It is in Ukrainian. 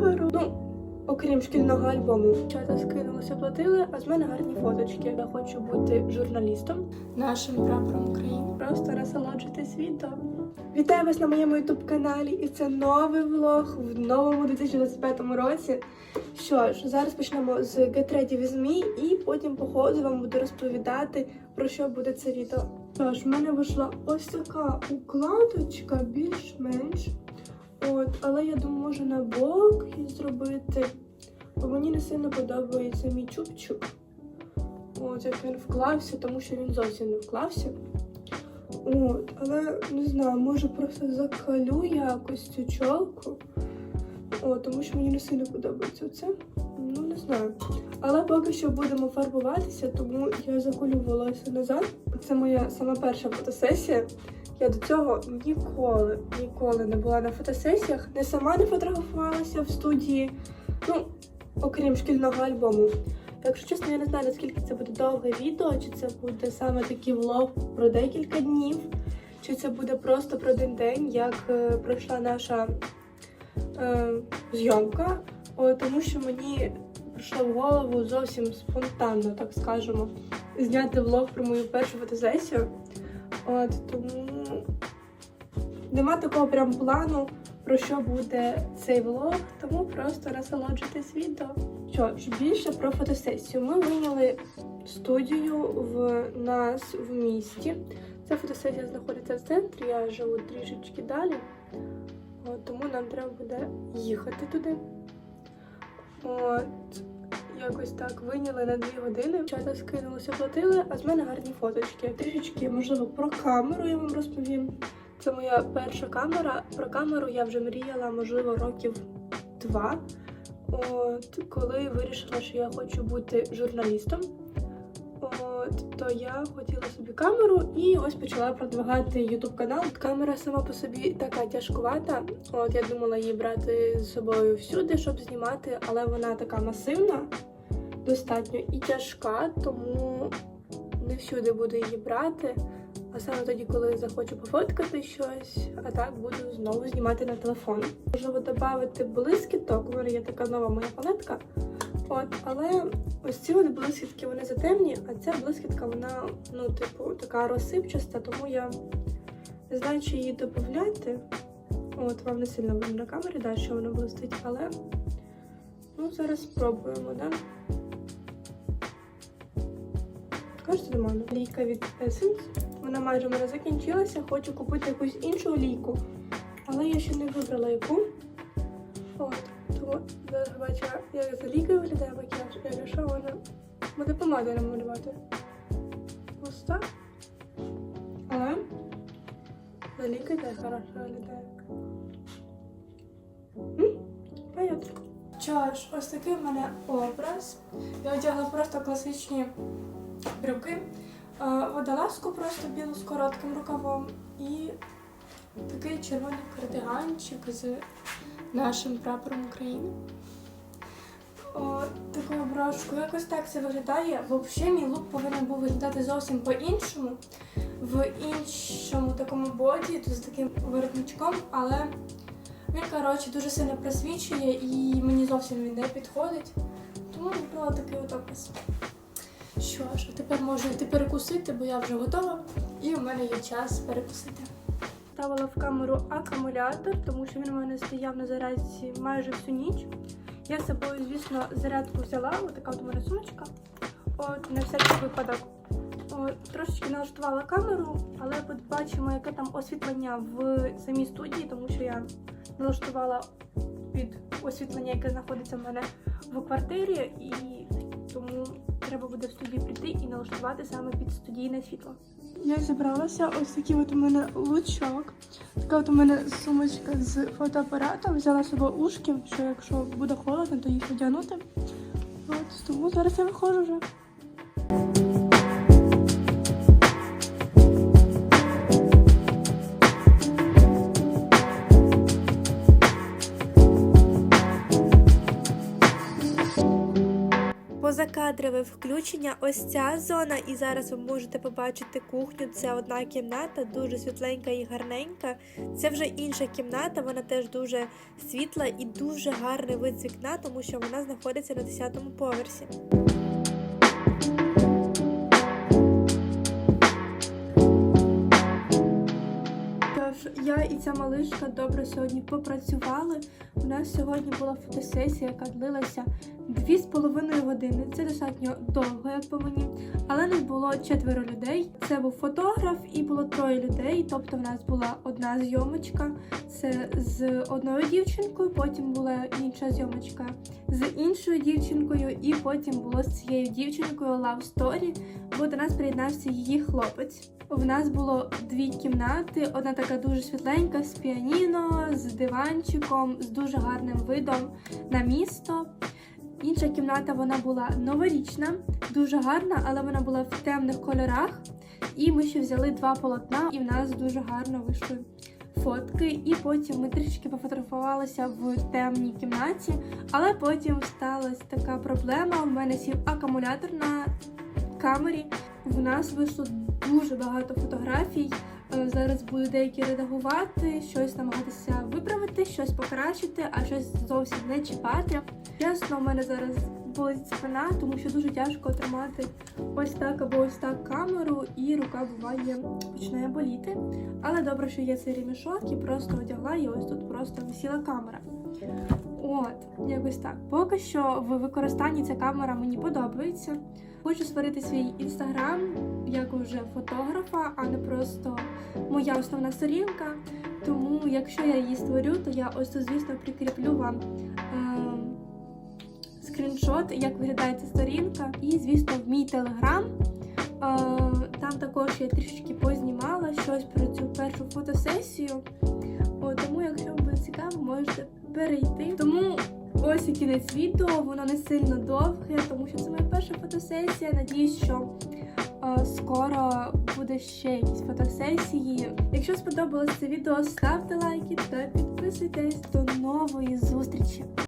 камеру. Ну, окрім шкільного альбому. Чата скинулися, платили, а з мене гарні фоточки. Я хочу бути журналістом. Нашим прапором України. Просто насолоджуйтесь відео. Вітаю вас на моєму ютуб каналі, і це новий влог в новому 2025 році. Що ж, зараз почнемо з Get Ready With Me і потім по ходу вам буду розповідати, про що буде це відео. Що ж, в мене вийшла ось така укладочка, більш-менш. От, але я думаю, може на бок її зробити. Бо мені не сильно подобається мій чубчик. От, як він вклався, тому що він зовсім не вклався. От, але не знаю, може просто закалю якось цю чолку. О, тому що мені не сильно подобається це. Ну, не знаю. Але поки що будемо фарбуватися, тому я заколю волосся назад. Це моя сама перша фотосесія. Я до цього ніколи, ніколи не була на фотосесіях, не сама не фотографувалася в студії, ну, окрім шкільного альбому. Якщо чесно, я не знаю, наскільки це буде довге відео, чи це буде саме такий влог про декілька днів, чи це буде просто про один день, як е, пройшла наша е, зйомка. О, тому що мені прийшло в голову зовсім спонтанно, так скажемо, зняти влог про мою першу фотосесію. От тому нема такого прям плану, про що буде цей влог, тому просто насолоджуйтесь відео. Що ж, більше про фотосесію. Ми виняли студію в нас в місті. Ця фотосесія знаходиться в центрі, я живу трішечки далі. Тому нам треба буде їхати туди. От, якось так виняли на дві години. Чата скинулися, платили, а з мене гарні фоточки. Трішечки, можливо, про камеру я вам розповім. Це моя перша камера. Про камеру я вже мріяла, можливо, років два. От, коли вирішила, що я хочу бути журналістом. От, то я хотіла собі камеру і ось почала продвигати YouTube канал. Камера сама по собі така тяжкувата. От я думала її брати з собою всюди, щоб знімати, але вона така масивна, достатньо і тяжка, тому не всюди буду її брати. А саме тоді, коли захочу пофоткати щось, а так буду знову знімати на телефон. Можливо, додати блискіток. У мене є така нова моя палетка. От, але ось ці от блискітки вони затемні, а ця блискітка, вона, ну, типу, така розсипчаста, тому я не знаю, чи її додати. От, вам не сильно видно на камері, да, що вона блистить, але ну, зараз спробуємо, да? Кажете, нормально. Лійка від Essence. Вона майже в мене закінчилася. Хочу купити якусь іншу лійку, але я ще не вибрала яку. От, тому зараз бачила, як за лікою виглядає макіяж. Я вирішила вона буде помадою намалювати. Ось так. Але за лікою теж хорошо виглядає. Що ж, ось такий в мене образ. Я одягла просто класичні брюки, водолазку просто білу з коротким рукавом і такий червоний кардиганчик з нашим прапором України. О, таку брошку. Якось так це виглядає. Взагалі мій лук повинен був виглядати зовсім по-іншому. В іншому такому боді, тут з таким воротничком, але він, коротше, дуже сильно просвічує і мені зовсім він не підходить. Тому вибрала такий от образ. Що ж, а тепер можу йти перекусити, бо я вже готова, і у мене є час перекусити. Ставила в камеру акумулятор, тому що він у мене стояв на зарядці майже всю ніч. Я з собою, звісно, зарядку взяла, отака от у мене сумочка. От, на всякий випадок. От, трошечки налаштувала камеру, але побачимо, яке там освітлення в самій студії, тому що я налаштувала під освітлення, яке знаходиться в мене в квартирі, і треба буде в студію прийти і налаштувати саме під студійне світло. Я зібралася, ось такий от у мене лучок. Така от у мене сумочка з фотоапаратом. Взяла себе ушки, що якщо буде холодно, то їх одягнути. От, тому зараз я виходжу вже. Позакадрове включення. Ось ця зона, і зараз ви можете побачити кухню. Це одна кімната, дуже світленька і гарненька. Це вже інша кімната, вона теж дуже світла і дуже гарний вид з вікна, тому що вона знаходиться на 10-му поверсі. Я і ця малишка добре сьогодні попрацювали. У нас сьогодні була фотосесія, яка длилася дві з половиною години. Це достатньо довго, як по мені. Але нас було четверо людей. Це був фотограф і було троє людей. Тобто, в нас була одна зйомочка. Це з одною дівчинкою, потім була інша зйомочка з іншою дівчинкою, і потім було з цією дівчинкою Love Story, бо до нас приєднався її хлопець. В нас було дві кімнати, одна така дуже світленька з піаніно, з диванчиком, з дуже гарним видом на місто. Інша кімната вона була новорічна, дуже гарна, але вона була в темних кольорах. І ми ще взяли два полотна, і в нас дуже гарно вийшли фотки. І потім ми трішки пофотографувалися в темній кімнаті, але потім сталася така проблема. У мене сів акумулятор на камері. В нас вийшло дуже багато фотографій. Е, Зараз буду деякі редагувати, щось намагатися виправити, щось покращити, а щось зовсім не чіпати. Чесно, у мене зараз болить спина, тому що дуже тяжко тримати ось так або ось так камеру, і рука буває починає боліти. Але добре, що є цей ремішок, і просто одягла, і ось тут просто висіла камера. От, якось так. Поки що в використанні ця камера мені подобається. Хочу створити свій інстаграм як уже фотографа, а не просто моя основна сторінка. Тому, якщо я її створю, то я ось тут, звісно, прикріплю вам ем, скріншот, як виглядає ця сторінка. І, звісно, в мій телеграм. Е, там також я трішки познімала щось про цю першу фотосесію. Тому, якщо вам буде цікаво, можете перейти. Тому ось і кінець відео, воно не сильно довге, тому що це моя перша фотосесія. Надіюсь, що е, скоро буде ще якісь фотосесії. Якщо сподобалось це відео, ставте лайки та підписуйтесь. До нової зустрічі!